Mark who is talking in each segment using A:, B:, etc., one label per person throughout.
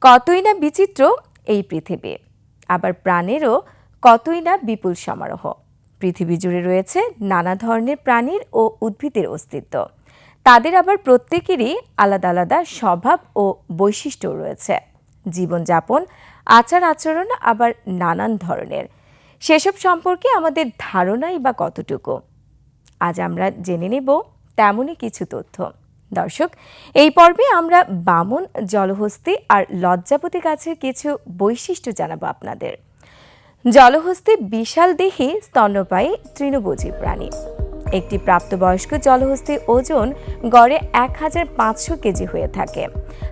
A: কতই না বিচিত্র এই পৃথিবী। আবার প্রাণেরও কতই না বিপুল সমারোহ। পৃথিবী জুড়ে রয়েছে নানা ধরনের প্রাণীর ও উদ্ভিদের অস্তিত্ব। তাদের আবার প্রত্যেকেরই আলাদা আলাদা স্বভাব ও বৈশিষ্ট্য রয়েছে। জীবনযাপন, আচার আচরণ আবার নানান ধরনের। সেসব সম্পর্কে আমাদের ধারণাই বা কতটুকু? আজ আমরা জেনে নেব তেমনই কিছু তথ্য। দর্শক, এই পর্বে আমরা বামন, জলহস্তি আর লজ্জাপতি গাছের কিছু বৈশিষ্ট্য জানাব আপনাদের। জলহস্তি বিশাল দেহি স্তন্যপায়ী তৃণভোজী প্রাণী। একটি প্রাপ্তবয়স্ক জলহস্তির ওজন গড়ে এক হাজার পাঁচশো কেজি হয়ে থাকে।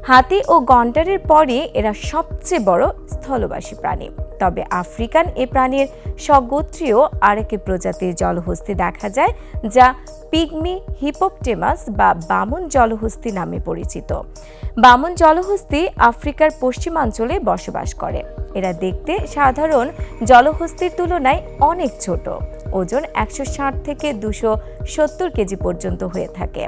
A: হাতি ও গন্ডারের পরে এরা সবচেয়ে বড় স্থলবাসী প্রাণী। তবে আফ্রিকান এ প্রাণীর স্বগোত্রীয় আরেক প্রজাতির জলহস্তি দেখা যায়, যা পিগমি হিপোপটেমাস বা বামন জলহস্তি নামে পরিচিত। বামন জলহস্তি আফ্রিকার পশ্চিমাঞ্চলে বসবাস করে। এরা দেখতে সাধারণ জলহস্তির তুলনায় অনেক ছোট। ওজন একশো ষাট থেকে দুশো সত্তর কেজি পর্যন্ত হয়ে থাকে।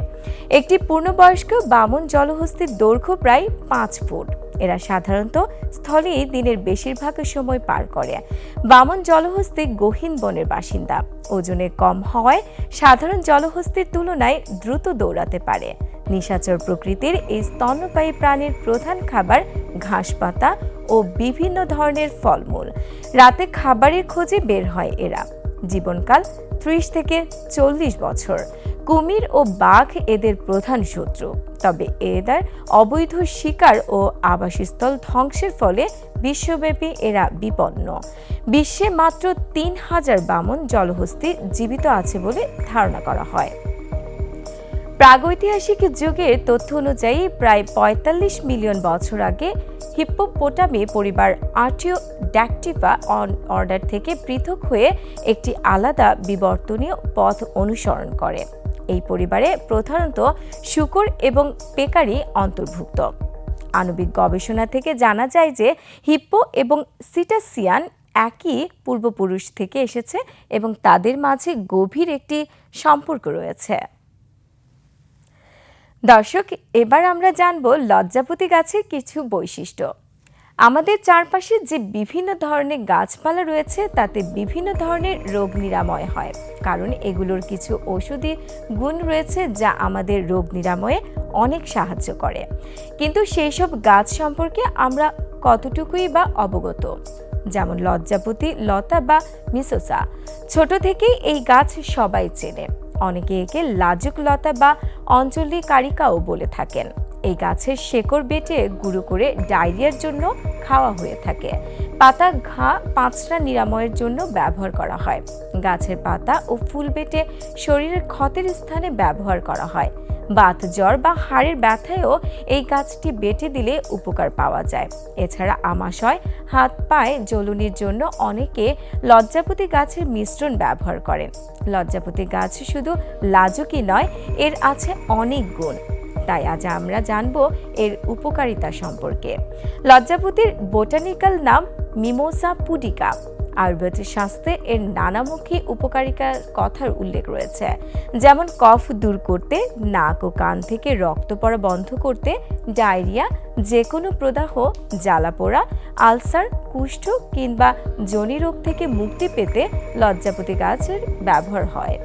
A: একটি পূর্ণবয়স্ক বামন জলহস্তির দৈর্ঘ্য প্রায় পাঁচ ফুট। এরা সাধারণত স্থলেই দিনের বেশিরভাগ সময় পার করে। বামন জলহস্তি গহীন বনের বাসিন্দা। ওজনে কম হওয়ায় সাধারণ জলহস্তির তুলনায় দ্রুত দৌড়াতে পারে। নিশাচর প্রকৃতির এই স্তন্যপায়ী প্রাণীর প্রধান খাবার ঘাস পাতা ও বিভিন্ন ধরনের ফলমূল। রাতে খাবারের খোঁজে বের হয় এরা। জীবনকাল ত্রিশ থেকে চল্লিশ বছর। কুমির ও বাঘ এদের প্রধান শত্রু। তবে এদের অবৈধ শিকার ও আবাসস্থল ধ্বংসের ফলে বিশ্বব্যাপী এরা বিপন্ন। বিশ্বে মাত্র তিন হাজার বামন জলহস্তি জীবিত আছে বলে ধারণা করা হয়। প্রাগৈতিহাসিক যুগের তথ্য অনুযায়ী প্রায় ৪৫ মিলিয়ন বছর আগে হিপ্পোপোটামি পরিবার আর্টিও ড্যাকটিভা অন অর্ডার থেকে পৃথক হয়ে একটি আলাদা বিবর্তনীয় পথ অনুসরণ করে। এই পরিবারে প্রধানত শুকর এবং পেকারি অন্তর্ভুক্ত। আণবিক গবেষণা থেকে জানা যায় যে হিপ্পো এবং সিটাসিয়ান একই পূর্বপুরুষ থেকে এসেছে এবং তাদের মাঝে গভীর একটি সম্পর্ক রয়েছে। দর্শক, এবার আমরা জানব লজ্জাপতি গাছের কিছু বৈশিষ্ট্য। আমাদের চারপাশে যে বিভিন্ন ধরনের গাছপালা রয়েছে, তাতে বিভিন্ন ধরনের রোগ নিরাময় হয়। কারণ এগুলোর কিছু ঔষধি গুণ রয়েছে যা আমাদের রোগ নিরাময়ে অনেক সাহায্য করে। কিন্তু সেই সব গাছ সম্পর্কে আমরা কতটুকুই বা অবগত? যেমন লজ্জাপতি লতা বা মিসোসা। ছোট থেকেই এই গাছ সবাই চেনে। অনেকে একে লাজুক লতা বা অঞ্চলি কারিকাও বলে থাকেন। এই গাছের শেকড় বেটে গুঁড়ো করে ডায়রিয়ার জন্য খাওয়া হয়ে থাকে। পাতা ঘা পাঁচটা নিরাময়ের জন্য ব্যবহার করা হয়। গাছের পাতা ও ফুল বেটে শরীরের ক্ষতের স্থানে ব্যবহার করা হয়। বাত জ্বর বা হাড়ের ব্যথায়ও এই গাছটি বেটে দিলে উপকার পাওয়া যায়। এছাড়া আমাশয় হাত পায়ে জ্বলুনির জন্য অনেকে লজ্জাপতি গাছের মিশ্রণ ব্যবহার করেন। লজ্জাপতি গাছ শুধু লাজুকই নয়, এর আছে অনেক গুণ। তাই আজ আমরা জানব এর উপকারিতা সম্পর্কে। লজ্জাপতির বোটানিক্যাল নাম মিমোসা পুডিকা। আয়ুর্বেদ শাস্ত্রে এর নানামুখী উপকারিতার কথার উল্লেখ রয়েছে, যেমন কফ দূর করতে, নাক ও কান থেকে রক্ত পড়া বন্ধ করতে, ডায়রিয়া যে কোনো প্রদাহ জ্বালাপোড়া আলসার, কুষ্ঠ কিংবা জনি রোগ থেকে মুক্তি পেতে লজ্জাপতি গাছের ব্যবহার হয়।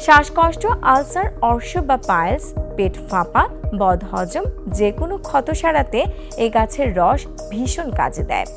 A: শ্বাসকষ্ট, আলসার অর্শ বা পায়েলস পেট ফাঁপা বদহজম যে কোনো ক্ষত সারাতে এই গাছের রস ভীষণ কাজে দেয়।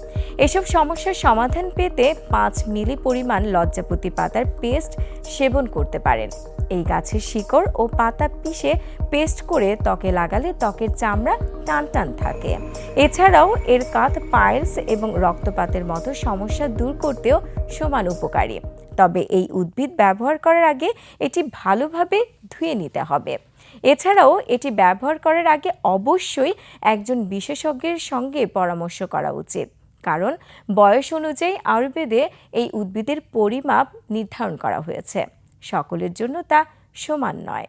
A: এসব সমস্যার সমাধান পেতে পাঁচ মিলি পরিমাণ লজ্জাপতি পাতার পেস্ট সেবন করতে পারেন। এই গাছের শিকড় ও পাতা পিষে পেস্ট করে ত্বকে লাগালে ত্বকের চামড়া টান টান থাকে। এছাড়াও এর কাত পাইলস এবং রক্তপাতের মতো সমস্যা দূর করতেও সমান উপকারী। তবে এই উদ্ভিদ ব্যবহার করার আগে এটি ভালোভাবে ধুয়ে নিতে হবে। এছাড়াও এটি ব্যবহার করার আগে অবশ্যই একজন বিশেষজ্ঞের সঙ্গে পরামর্শ করা উচিত। কারণ বয়স অনুযায়ী আয়ুর্বেদে এই উদ্ভিদের পরিমাপ নির্ধারণ করা হয়েছে। সকলের জন্য তা সমান নয়।